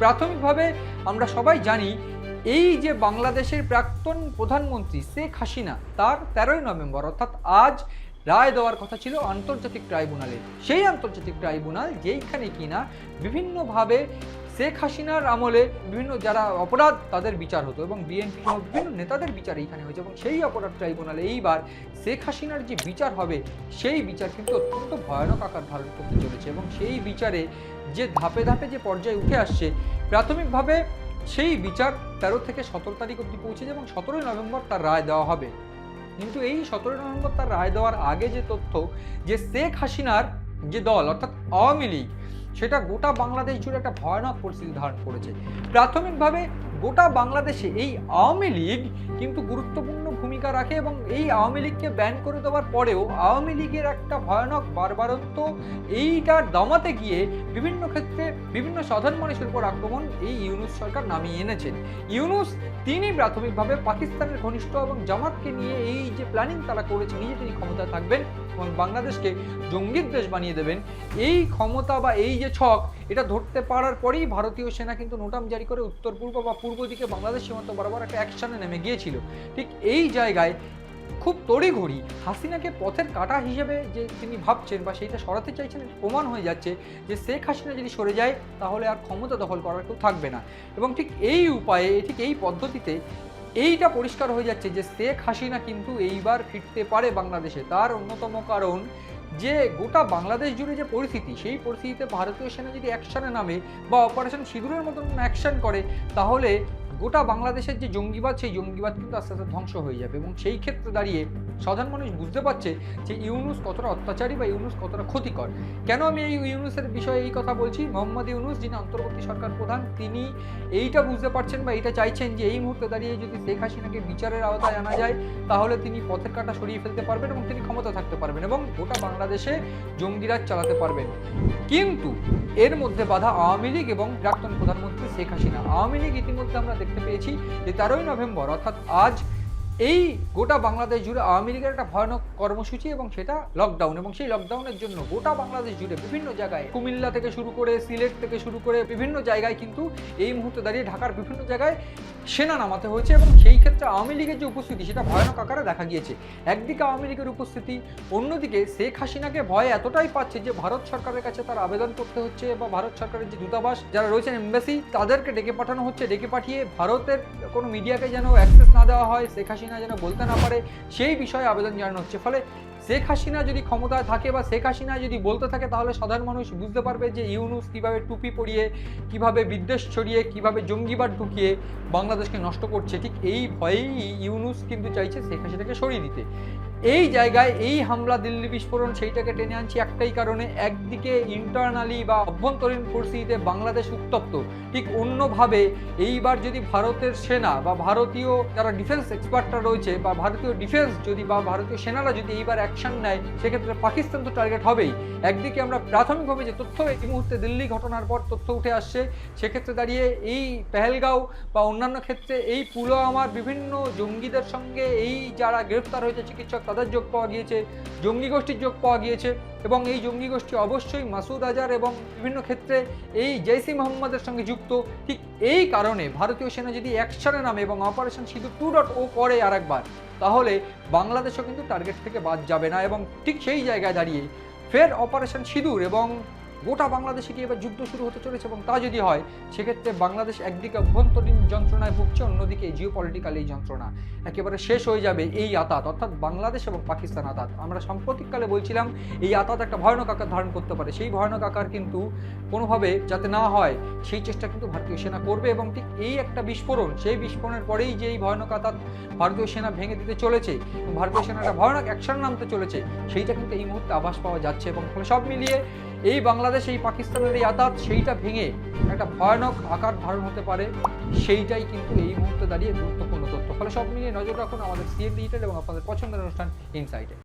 প্রাথমিকভাবে আমরা সবাই জানি এই যে বাংলাদেশের প্রাক্তন প্রধানমন্ত্রী শেখ হাসিনা, তার তেরোই নভেম্বর, অর্থাৎ আজ রায় দেওয়ার কথা ছিল আন্তর্জাতিক ট্রাইব্যুনালে। সেই আন্তর্জাতিক ট্রাইব্যুনাল যেইখানে কিনা বিভিন্নভাবে শেখ হাসিনার আমলে বিভিন্ন যারা অপরাধ তাদের বিচার হতো এবং বিএনপি সহ বিভিন্ন নেতাদের বিচার এইখানে হয়েছে এবং সেই অপরাধ ট্রাইব্যুনালে এইবার শেখ হাসিনার যে বিচার হবে, সেই বিচার কিন্তু অত্যন্ত ভয়ানক আকার ধারণ করতে চলেছে এবং সেই বিচারে যে ধাপে ধাপে যে পর্যায়ে উঠে আসছে, প্রাথমিকভাবে সেই বিচার তেরো থেকে সতেরো তারিখ অবধি পৌঁছেছে এবং সতেরোই নভেম্বর তার রায় দেওয়া হবে। কিন্তু এই সতেরোই নভেম্বর তার রায় দেওয়ার আগে যে তথ্য যে শেখ হাসিনার যে দল, অর্থাৎ আওয়ামী লীগ সেটা গোটা বাংলাদেশ জুড়ে একটা ভয়ানক পরিস্থিতি ধারণ করেছে। প্রাথমিকভাবে গোটা বাংলাদেশে এই আওয়ামী লীগ কিন্তু গুরুত্বপূর্ণ ভূমিকা রাখে এবং এই আওয়ামী লীগকে ব্যান করে দেওয়ার পরেও আওয়ামী লীগের একটা ভয়ানক বারবারত্ব এইটার দমাতে গিয়ে বিভিন্ন ক্ষেত্রে বিভিন্ন সাধারণ মানুষের উপর আক্রমণ এই ইউনুস সরকার নামিয়ে এনেছেন। ইউনুস তিনি প্রাথমিকভাবে পাকিস্তানের ঘনিষ্ঠ এবং জামাতকে নিয়ে এই যে প্ল্যানিং তারা করেছে নিজে তিনি ক্ষমতা থাকবেন বাংলাদেশকে জঙ্গির দেশ বানিয়ে দেবেন। এই ক্ষমতা বা এই যে ছক, এটা ধরতে পারার পরেই ভারতীয় সেনা কিন্তু নোটাম জারি করে উত্তর পূর্ব বা পূর্ব দিকে বাংলাদেশ সীমান্ত বরাবর একটা অ্যাকশনে নেমে গিয়েছিল। ঠিক এই জায়গায় খুব তড়িঘড়ি হাসিনাকে পথের কাটা হিসেবে যে তিনি ভাবছেন বা সেইটা সরাতে চাইছেন প্রমাণ হয়ে যাচ্ছে যে শেখ হাসিনা যদি সরে যায়, তাহলে আর ক্ষমতা দখল করার কেউ থাকবে না। এবং ঠিক এই উপায়ে, ঠিক এই পদ্ধতিতে এইটা পরিষ্কার হয়ে যাচ্ছে যে শেখ হাসিনা কিন্তু এইবার ফিরতে পারে বাংলাদেশে। তার অন্যতম কারণ যে গোটা বাংলাদেশ জুড়ে যে পরিস্থিতি, সেই পরিস্থিতিতে ভারতীয় সেনা যদি অ্যাকশানে নামে বা অপারেশন সিঁদুরের মতন অ্যাকশান করে, তাহলে গোটা বাংলাদেশের যে জঙ্গিবাদ, সেই জঙ্গিবাদ কিন্তু আস্তে আস্তে ধ্বংস হয়ে যাবে এবং সেই ক্ষেত্রে দাঁড়িয়ে সাধারণ মানুষ বুঝতে পারছে যে ইউনুস কতটা অত্যাচারী বা ইউনুস কতটা ক্ষতিকর। কেন আমি এই ইউনুসের বিষয়ে এই কথা বলছি? মোহাম্মদ ইউনুস, যিনি অন্তর্বর্তী সরকার প্রধান, তিনি এইটা বুঝতে পারছেন বা এইটা চাইছেন যে এই মুহূর্তে দাঁড়িয়ে যদি শেখ হাসিনাকে বিচারের আওতায় আনা যায়, তাহলে তিনি পথের কাটা সরিয়ে ফেলতে পারবেন এবং তিনি ক্ষমতা থাকতে পারবেন এবং গোটা বাংলাদেশে জঙ্গিরাজ চালাতে পারবেন। কিন্তু এর মধ্যে বাধা আওয়ামী লীগ এবং প্রাক্তন প্রধানমন্ত্রী শেখ হাসিনা। আওয়ামী লীগ ইতিমধ্যে আমরা দেখতে পেয়েছি যে তেরোই নভেম্বর অর্থাৎ আজ এই গোটা বাংলাদেশ জুড়ে আওয়ামী লীগের একটা ভয়ানক কর্মসূচি এবং সেটা লকডাউন এবং সেই লকডাউনের জন্য গোটা বাংলাদেশ জুড়ে বিভিন্ন জায়গায় কুমিল্লা থেকে শুরু করে সিলেট থেকে শুরু করে বিভিন্ন জায়গায় কিন্তু এই মুহূর্তে দাঁড়িয়ে ঢাকার বিভিন্ন জায়গায় সেনা নামাতে হয়েছে এবং সেই ক্ষেত্রে আওয়ামী লীগের যে উপস্থিতি সেটা ভয়ানক আকারে দেখা গিয়েছে। একদিকে আওয়ামী লীগের উপস্থিতি, অন্যদিকে শেখ হাসিনাকে ভয় এতটাই পাচ্ছে যে ভারত সরকারের কাছে তার আবেদন করতে হচ্ছে বা ভারত সরকারের যে দূতাবাস, যারা রয়েছেন এম্বাসি তাদেরকে ডেকে পাঠানো হচ্ছে। ডেকে পাঠিয়ে ভারতের কোনো মিডিয়াকে যেন অ্যাক্সেস না দেওয়া হয়, শেখ হাসিনা যেন বলতে না পারে, সেই বিষয়ে আবেদন জানানো হচ্ছে। ফলে শেখ হাসিনা যদি ক্ষমতায় থাকে বা শেখ হাসিনা যদি বলতে থাকে, তাহলে সাধারণ মানুষ বুঝতে পারবে যে ইউনুস কীভাবে টুপি পরিয়ে, কীভাবে বিদ্বেষ ছড়িয়ে, কীভাবে জঙ্গিবাদ ঢুকিয়ে বাংলাদেশকে নষ্ট করছে। ঠিক এই ভয়েই ইউনুস কিন্তু চাইছে শেখ হাসিনাকে সরিয়ে দিতে। এই জায়গায় এই হামলা, দিল্লি বিস্ফোরণ, সেইটাকে টেনে আনছি একটাই কারণে, একদিকে ইন্টারনালি বা অভ্যন্তরীণ পরিস্থিতিতে বাংলাদেশ উত্তপ্ত। ঠিক অন্যভাবে এইবার যদি ভারতের সেনা বা ভারতীয় যারা ডিফেন্স এক্সপার্টরা রয়েছে বা ভারতীয় ডিফেন্স যদি বা ভারতীয় সেনারা যদি এইবার অ্যাকশন নেয়, সেক্ষেত্রে পাকিস্তান তো টার্গেট হবেই। একদিকে আমরা প্রাথমিকভাবে যে তথ্য এই মুহূর্তে দিল্লি ঘটনার পর তথ্য উঠে আসছে, সেক্ষেত্রে দাঁড়িয়ে এই পেহেলগাঁও বা অন্যান্য ক্ষেত্রে এই পুলওয়ামার বিভিন্ন জঙ্গিদের সঙ্গে এই যারা গ্রেফতার হয়েছে চিকিৎসক তাদের যোগ পাওয়া গিয়েছে, জঙ্গি গোষ্ঠীর যোগ পাওয়া গিয়েছে এবং এই জঙ্গি গোষ্ঠী অবশ্যই মাসুদ আজার এবং বিভিন্ন ক্ষেত্রে এই জৈসি মোহাম্মদের সঙ্গে যুক্ত। ঠিক এই কারণে ভারতীয় সেনা যদি অ্যাকশনে নামে এবং operation Sidhu two dot O করে আরেকবার, তাহলে বাংলাদেশও কিন্তু টার্গেট থেকে বাদ যাবে না এবং ঠিক সেই জায়গায় দাঁড়িয়ে ফের অপারেশন সিঁদুর এবং গোটা বাংলাদেশে কি এবার যুদ্ধ শুরু হতে চলেছে এবং তা যদি হয়, সেক্ষেত্রে বাংলাদেশ একদিকে অভ্যন্তরীণ যন্ত্রণায় ভুগছে, অন্যদিকে জিও পলিটিক্যাল এই যন্ত্রণা একেবারে শেষ হয়ে যাবে এই আতাত, অর্থাৎ বাংলাদেশ এবং পাকিস্তান আতাত। আমরা সাম্প্রতিককালে বলছিলাম, এই আতাত একটা ভয়ানক আকার ধারণ করতে পারে। সেই ভয়ানক আকার কিন্তু কোনোভাবে যাতে না হয়, সেই চেষ্টা কিন্তু ভারতীয় সেনা করবে এবং ঠিক এই একটা বিস্ফোরণ, সেই বিস্ফোরণের পরেই যে এই ভয়ানক আতাত ভারতীয় সেনা ভেঙে দিতে চলেছে ভারতীয় সেনা একটা ভয়ানক অ্যাকশন নামতে চলেছে, সেইটা কিন্তু এই মুহূর্তে আভাস পাওয়া যাচ্ছে এবং ফলে সব মিলিয়ে এই বাংলাদেশ, এই পাকিস্তানের এই আতাত সেইটা ভেঙে একটা ভয়ানক আকার ধারণ হতে পারে, সেইটাই কিন্তু এই মুহূর্তে দাঁড়িয়ে গুরুত্বপূর্ণ তথ্য। ফলে সব মিলিয়ে নজর রাখুন আমাদের সিএম ডিজিটাল এবং আপনাদের পছন্দের অনুষ্ঠান ইনসাইটে